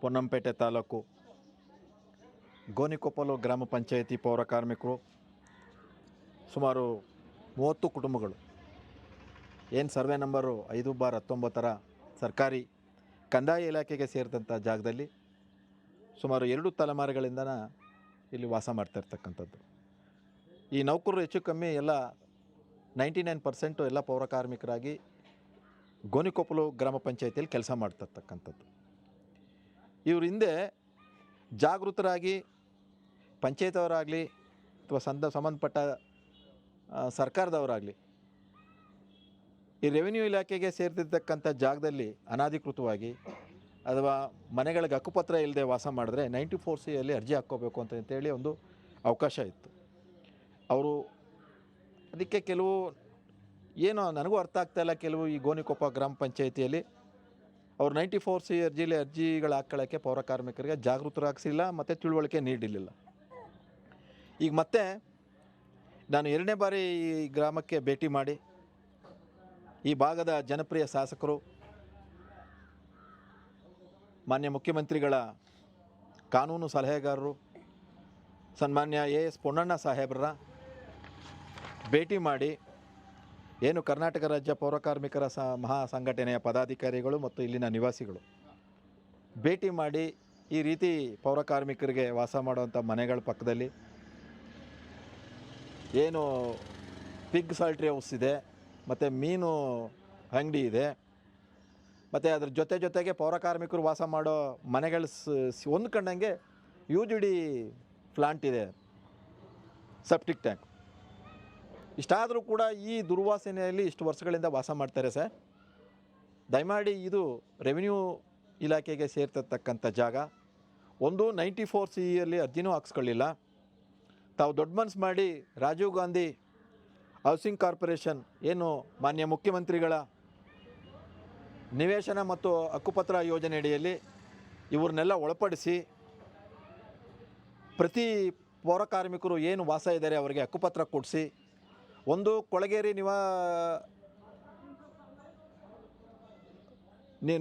ಪೊನ್ನಂಪೇಟೆ ತಾಲೂಕು ಗೋನಿಕೊಪ್ಪಲು ಗ್ರಾಮ ಪಂಚಾಯಿತಿ ಪೌರ ಕಾರ್ಮಿಕರು, ಸುಮಾರು ಮೂವತ್ತು ಕುಟುಂಬಗಳು. ಏನು ಸರ್ವೆ ನಂಬರು? ಐದು ಬಾರ್ ಹತ್ತೊಂಬತ್ತರ ಸರ್ಕಾರಿ ಕಂದಾಯ ಇಲಾಖೆಗೆ ಸೇರಿದಂಥ ಜಾಗದಲ್ಲಿ ಸುಮಾರು ಎರಡು ತಲೆಮಾರುಗಳಿಂದ ಇಲ್ಲಿ ವಾಸ ಮಾಡ್ತಾ ಇರ್ತಕ್ಕಂಥದ್ದು. ಈ ನೌಕರರು ಹೆಚ್ಚು ಕಮ್ಮಿ ಎಲ್ಲ ನೈಂಟಿ ನೈನ್ ಪರ್ಸೆಂಟು ಎಲ್ಲ ಪೌರ ಕಾರ್ಮಿಕರಾಗಿ ಗೋನಿಕೊಪ್ಪಲು ಗ್ರಾಮ ಪಂಚಾಯಿತಿಯಲ್ಲಿ ಕೆಲಸ ಮಾಡ್ತಕ್ಕಂಥದ್ದು. ಇವ್ರ ಹಿಂದೆ ಜಾಗೃತರಾಗಿ, ಪಂಚಾಯತವರಾಗಲಿ ಅಥವಾ ಸಂದ, ಸಂಬಂಧಪಟ್ಟ ಸರ್ಕಾರದವರಾಗಲಿ ಈ ರೆವಿನ್ಯೂ ಇಲಾಖೆಗೆ ಸೇರ್ತಿರ್ತಕ್ಕಂಥ ಜಾಗದಲ್ಲಿ ಅನಧಿಕೃತವಾಗಿ ಅಥವಾ ಮನೆಗಳಿಗೆ ಹಕ್ಕುಪತ್ರ ಇಲ್ಲದೆ ವಾಸ ಮಾಡಿದ್ರೆ ನೈಂಟಿ ಫೋರ್ ಸಿಯಲ್ಲಿ ಅರ್ಜಿ ಹಾಕ್ಕೋಬೇಕು ಅಂತ ಹೇಳಿ ಒಂದು ಅವಕಾಶ ಇತ್ತು. ಅವರು ಅದಕ್ಕೆ ಕೆಲವು ಏನೋ ನನಗೂ ಅರ್ಥ ಆಗ್ತಾ ಇಲ್ಲ ಕೆಲವು ಈ ಗೋನಿಕೊಪ್ಪ ಗ್ರಾಮ ಪಂಚಾಯಿತಿಯಲ್ಲಿ. ಅವ್ರು ನೈಂಟಿ ಫೋರ್ ಸಿ ಅರ್ಜಿಲಿ ಅರ್ಜಿಗಳು ಹಾಕ್ಕೊಳ್ಳೋಕ್ಕೆ ಪೌರ ಕಾರ್ಮಿಕರಿಗೆ ಜಾಗೃತರಾಗಿಸಿಲ್ಲ, ಮತ್ತು ತಿಳುವಳಿಕೆ ನೀಡಿರಲಿಲ್ಲ. ಈಗ ಮತ್ತೆ ನಾನು ಎರಡನೇ ಬಾರಿ ಈ ಗ್ರಾಮಕ್ಕೆ ಭೇಟಿ ಮಾಡಿ, ಈ ಭಾಗದ ಜನಪ್ರಿಯ ಶಾಸಕರು, ಮಾನ್ಯ ಮುಖ್ಯಮಂತ್ರಿಗಳ ಕಾನೂನು ಸಲಹೆಗಾರರು, ಸನ್ಮಾನ್ಯ ಎ ಎಸ್ ಪೊನ್ನಣ್ಣ ಸಾಹೇಬ್ರ ಭೇಟಿ ಮಾಡಿ ಏನು ಕರ್ನಾಟಕ ರಾಜ್ಯ ಪೌರಕಾರ್ಮಿಕರ ಸ ಮಹಾ ಸಂಘಟನೆಯ ಪದಾಧಿಕಾರಿಗಳು ಮತ್ತು ಇಲ್ಲಿನ ನಿವಾಸಿಗಳು. ಭೇಟಿ ಮಾಡಿ ಈ ರೀತಿ ಪೌರಕಾರ್ಮಿಕರಿಗೆ ವಾಸ ಮಾಡುವಂಥ ಮನೆಗಳ ಪಕ್ಕದಲ್ಲಿ ಏನು ಪಿಗ್ ಸಾಲ್ಟ್ರಿ ಹೌಸ್ ಇದೆ, ಮತ್ತು ಮೀನು ಅಂಗಡಿ ಇದೆ, ಮತ್ತು ಅದ್ರ ಜೊತೆ ಜೊತೆಗೆ ಪೌರಕಾರ್ಮಿಕರು ವಾಸ ಮಾಡೋ ಮನೆಗಳ ಹೊಂದ್ಕೊಂಡಂಗೆ ಯು ಜಿ ಡಿ ಪ್ಲಾಂಟ್ ಇದೆ ಸೆಪ್ಟಿಕ್ ಟ್ಯಾಂಕ್ ಇಷ್ಟಾದರೂ ಕೂಡ ಈ ದುರ್ವಾಸನೆಯಲ್ಲಿ ಇಷ್ಟು ವರ್ಷಗಳಿಂದ ವಾಸ ಮಾಡ್ತಾರೆ ಸರ್. ದಯಮಾಡಿ ಇದು ರೆವಿನ್ಯೂ ಇಲಾಖೆಗೆ ಸೇರ್ತಕ್ಕಂಥ ಜಾಗ. ಒಂದು ನೈಂಟಿ ಫೋರ್ ಸಿ ಇಯಲ್ಲಿ ಅರ್ಜಿನೂ ಹಾಕ್ಸ್ಕೊಳ್ಳಿಲ್ಲ. ತಾವು ದೊಡ್ಡ ಮನಸ್ಸು ಮಾಡಿ ರಾಜೀವ್ ಗಾಂಧಿ ಹೌಸಿಂಗ್ ಕಾರ್ಪೊರೇಷನ್ ಏನು ಮಾನ್ಯ ಮುಖ್ಯಮಂತ್ರಿಗಳ ನಿವೇಶನ ಮತ್ತು ಹಕ್ಕುಪತ್ರ ಯೋಜನೆ ಅಡಿಯಲ್ಲಿ ಇವ್ರನ್ನೆಲ್ಲ ಒಳಪಡಿಸಿ ಪ್ರತಿ ಪೌರ ಕಾರ್ಮಿಕರು ಏನು ವಾಸ ಇದ್ದಾರೆ ಅವರಿಗೆ ಹಕ್ಕುಪತ್ರ ಕೊಡಿಸಿ ಒಂದು ಕೊಳಗೇರಿ ನಿವಾ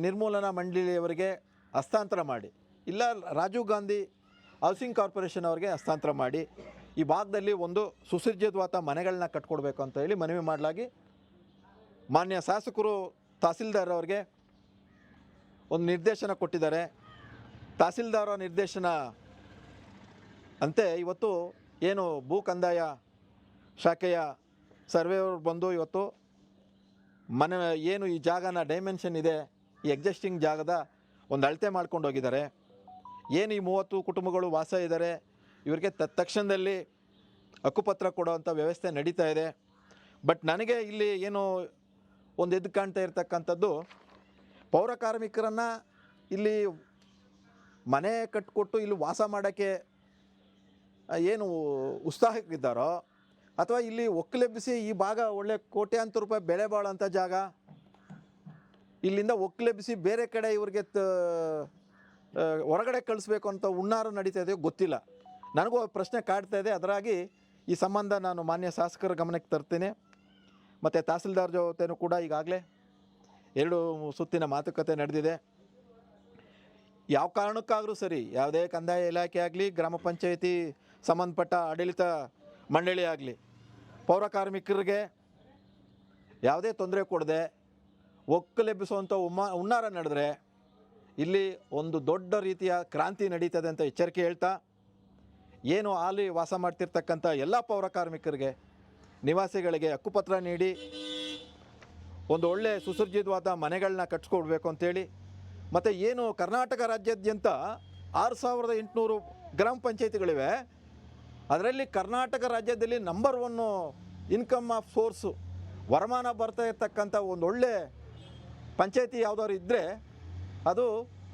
ನಿರ್ಮೂಲನಾ ಮಂಡಳಿಯವರಿಗೆ ಹಸ್ತಾಂತರ ಮಾಡಿ. ಇಲ್ಲ, ರಾಜೀವ್ ಗಾಂಧಿ ಹೌಸಿಂಗ್ ಕಾರ್ಪೊರೇಷನ್ ಅವರಿಗೆ ಹಸ್ತಾಂತರ ಮಾಡಿ. ಈ ಭಾಗದಲ್ಲಿ ಒಂದು ಸುಸಜ್ಜಿತವಾದ ಮನೆಗಳನ್ನ ಕಟ್ಕೊಡ್ಬೇಕು ಅಂತ ಹೇಳಿ ಮನವಿ ಮಾಡಲಾಗಿ ಮಾನ್ಯ ಶಾಸಕರು ತಹಸೀಲ್ದಾರ್ ಅವರಿಗೆ ಒಂದು ನಿರ್ದೇಶನ ಕೊಟ್ಟಿದ್ದಾರೆ. ತಹಸೀಲ್ದಾರ ನಿರ್ದೇಶನ ಅಂತೆ ಇವತ್ತು ಏನು ಭೂ ಕಂದಾಯ ಶಾಖೆಯ ಸರ್ವೇಯವರು ಬಂದು ಇವತ್ತು ಮನೆ, ಏನು ಈ ಜಾಗನ ಡೈಮೆನ್ಷನ್ ಇದೆ, ಈ ಎಕ್ಸಿಸ್ಟಿಂಗ್ ಜಾಗದ ಒಂದು ಅಳತೆ ಮಾಡ್ಕೊಂಡು ಹೋಗಿದ್ದಾರೆ. ಏನು ಈ ಮೂವತ್ತು ಕುಟುಂಬಗಳು ವಾಸ ಇದ್ದಾರೆ, ಇವರಿಗೆ ತ, ತಕ್ಷಣದಲ್ಲಿ ಹಕ್ಕುಪತ್ರ ಕೊಡುವಂಥ ವ್ಯವಸ್ಥೆ ನಡೀತಾ ಇದೆ. ಬಟ್ ನನಗೆ ಇಲ್ಲಿ ಏನು ಒಂದು ಎದ್ದು ಕಾಣ್ತಾ ಇರತಕ್ಕಂಥದ್ದು, ಪೌರ ಕಾರ್ಮಿಕರನ್ನು ಇಲ್ಲಿ ಮನೆ ಕಟ್ಟಿಕೊಟ್ಟು ಇಲ್ಲಿ ವಾಸ ಮಾಡೋಕ್ಕೆ ಏನು ಉತ್ಸಾಹಕ್ಕಿದ್ದಾರೋ ಅಥವಾ ಇಲ್ಲಿ ಒಕ್ಕಲೆಬ್ಬಿಸಿ ಈ ಭಾಗ ಒಳ್ಳೆ ಕೋಟ್ಯಾಂತರ ರೂಪಾಯಿ ಬೆಳೆ ಬಾಳುವಂಥ ಜಾಗ. ಇಲ್ಲಿಂದ ಒಕ್ಕಲೆಬ್ಬಿಸಿ ಬೇರೆ ಕಡೆ ಇವ್ರಿಗೆ ಹೊರಗಡೆ ಕಳಿಸ್ಬೇಕು ಅಂತ ಹುಣ್ಣಾರು ನಡೀತಾ ಇದೆಯೋ ಗೊತ್ತಿಲ್ಲ. ನನಗೂ ಪ್ರಶ್ನೆ ಕಾಡ್ತಾ ಇದೆ. ಅದರಾಗಿ ಈ ಸಂಬಂಧ ನಾನು ಮಾನ್ಯ ಶಾಸಕರ ಗಮನಕ್ಕೆ ತರ್ತೀನಿ. ಮತ್ತು ತಹಸೀಲ್ದಾರ್ ಜೊತೆನೂ ಕೂಡ ಈಗಾಗಲೇ ಎರಡು ಸುತ್ತಿನ ಮಾತುಕತೆ ನಡೆದಿದೆ. ಯಾವ ಕಾರಣಕ್ಕಾದರೂ ಸರಿ, ಯಾವುದೇ ಕಂದಾಯ ಇಲಾಖೆ ಆಗಲಿ, ಗ್ರಾಮ ಪಂಚಾಯಿತಿ ಸಂಬಂಧಪಟ್ಟ ಆಡಳಿತ ಮಂಡಳಿ ಆಗಲಿ ಪೌರ ಕಾರ್ಮಿಕರಿಗೆ ಯಾವುದೇ ತೊಂದರೆ ಕೊಡದೆ ಒಕ್ಕಲೆಬ್ಬಿಸುವಂಥ ಉಮ್ಮ ಹುನ್ನಾರ ನಡೆದ್ರೆ ಇಲ್ಲಿ ಒಂದು ದೊಡ್ಡ ರೀತಿಯ ಕ್ರಾಂತಿ ನಡೀತದೆ ಅಂತ ಎಚ್ಚರಿಕೆ ಹೇಳ್ತಾ, ಏನು ಅಲ್ಲಿ ವಾಸ ಮಾಡ್ತಿರ್ತಕ್ಕಂಥ ಎಲ್ಲ ಪೌರ ಕಾರ್ಮಿಕರಿಗೆ, ನಿವಾಸಿಗಳಿಗೆ ಹಕ್ಕುಪತ್ರ ನೀಡಿ, ಒಂದು ಒಳ್ಳೆ ಸುಸಜ್ಜಿತವಾದ ಮನೆಗಳನ್ನ ಕಟ್ಸ್ಕೊಡ್ಬೇಕು ಅಂತೇಳಿ, ಮತ್ತು ಏನು ಕರ್ನಾಟಕ ರಾಜ್ಯಾದ್ಯಂತ ಆರು ಸಾವಿರದ ಎಂಟುನೂರು ಗ್ರಾಮ ಪಂಚಾಯತಿಗಳಿವೆ ಅದರಲ್ಲಿ ಕರ್ನಾಟಕ ರಾಜ್ಯದಲ್ಲಿ number one income of source ವರಮಾನ ಬರ್ತಾ ಇರ್ತಕ್ಕಂಥ ಒಳ್ಳೆ ಪಂಚಾಯತಿ ಯಾವುದಾದ್ರು ಇದ್ದರೆ ಅದು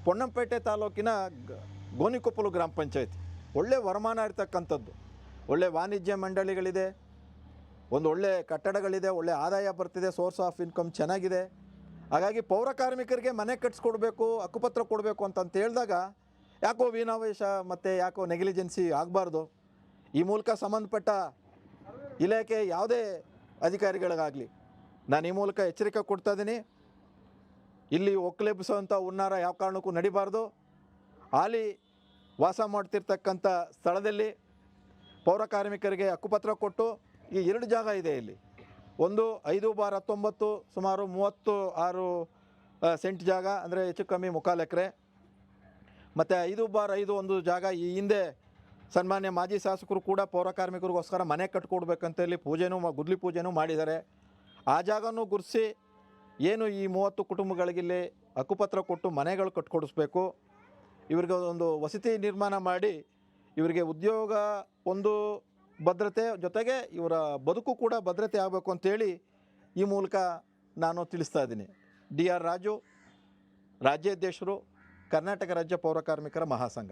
ಪೊನ್ನಂಪೇಟೆ ತಾಲೂಕಿನ ಗೋನಿಕೊಪ್ಪಲು ಗ್ರಾಮ ಪಂಚಾಯತಿ. ಒಳ್ಳೆ ವರಮಾನ ಇರ್ತಕ್ಕಂಥದ್ದು. ಒಳ್ಳೆ ವಾಣಿಜ್ಯ ಮಂಡಳಿಗಳಿದೆ. ಒಂದು ಒಳ್ಳೆ ಕಟ್ಟಡಗಳಿದೆ, ಒಳ್ಳೆ ಆದಾಯ ಬರ್ತಿದೆ ಸೋರ್ಸ್ ಆಫ್ ಇನ್ಕಮ್ ಚೆನ್ನಾಗಿದೆ. ಹಾಗಾಗಿ ಪೌರ ಕಾರ್ಮಿಕರಿಗೆ ಮನೆ ಕಟ್ಸ್ಕೊಡ್ಬೇಕು, ಹಕ್ಕುಪತ್ರ ಕೊಡಬೇಕು ಅಂತಂತ ಹೇಳಿದಾಗ ಯಾಕೋ ವೀನಾವೇಶ ಮತ್ತು ಯಾಕೋ ನೆಗ್ಲಿಜೆನ್ಸಿ ಆಗಬಾರ್ದು. ಈ ಮೂಲಕ ಸಂಬಂಧಪಟ್ಟ ಇಲಾಖೆ ಯಾವುದೇ ಅಧಿಕಾರಿಗಳಿಗಾಗಲಿ, ನಾನು ಈ ಮೂಲಕ ಎಚ್ಚರಿಕೆ ಕೊಡ್ತಾ ಇದ್ದೀನಿ. ಇಲ್ಲಿ ಒಕ್ಕಲೆಬ್ಬಿಸುವಂಥ ಹುನ್ನಾರ ಯಾವ ಕಾರಣಕ್ಕೂ ನಡಿಬಾರ್ದು. ಹಾಲಿ ವಾಸ ಮಾಡ್ತಿರ್ತಕ್ಕಂಥ ಸ್ಥಳದಲ್ಲಿ ಪೌರ ಕಾರ್ಮಿಕರಿಗೆ ಹಕ್ಕುಪತ್ರ ಕೊಟ್ಟು ಈ ಎರಡು ಜಾಗ ಇದೆ ಇಲ್ಲಿ. ಒಂದು ಐದು ಬಾರ್ ಹತ್ತೊಂಬತ್ತು ಸುಮಾರು ಮೂವತ್ತು ಆರು ಸೆಂಟ್ ಜಾಗ, ಅಂದರೆ ಹೆಚ್ಚು ಕಮ್ಮಿ ಮುಕ್ಕಾಲು ಎಕರೆ. ಮತ್ತು ಐದು ಬಾರ್ ಐದು ಒಂದು ಜಾಗ ಈ ಹಿಂದೆ ಸನ್ಮಾನ್ಯ ಮಾಜಿ ಶಾಸಕರು ಕೂಡ ಪೌರ ಕಾರ್ಮಿಕರಿಗೋಸ್ಕರ ಮನೆ ಕಟ್ಕೊಡ್ಬೇಕಂತ ಹೇಳಿ ಪೂಜೆನೂ ಗುದ್ಲಿ ಪೂಜೆನೂ ಮಾಡಿದ್ದಾರೆ. ಆ ಜಾಗನೂ ಗುರ್ಸಿ ಏನು ಈ ಮೂವತ್ತು ಕುಟುಂಬಗಳಿಗಿಲ್ಲಿ ಹಕ್ಕುಪತ್ರ ಕೊಟ್ಟು ಮನೆಗಳು ಕಟ್ಕೊಡಿಸ್ಬೇಕು. ಇವ್ರಿಗೆ ಒಂದು ವಸತಿ ನಿರ್ಮಾಣ ಮಾಡಿ ಇವರಿಗೆ ಉದ್ಯೋಗ ಒಂದು ಭದ್ರತೆ ಜೊತೆಗೆ ಇವರ ಬದುಕು ಕೂಡ ಭದ್ರತೆ ಆಗಬೇಕು ಅಂತೇಳಿ ಈ ಮೂಲಕ ನಾನು ತಿಳಿಸ್ತಾ ಇದ್ದೀನಿ. ಡಿ ಆರ್ ರಾಜು, ರಾಜ್ಯಾಧ್ಯಕ್ಷರು, ಕರ್ನಾಟಕ ರಾಜ್ಯ ಪೌರ ಕಾರ್ಮಿಕರ ಮಹಾಸಂಘ.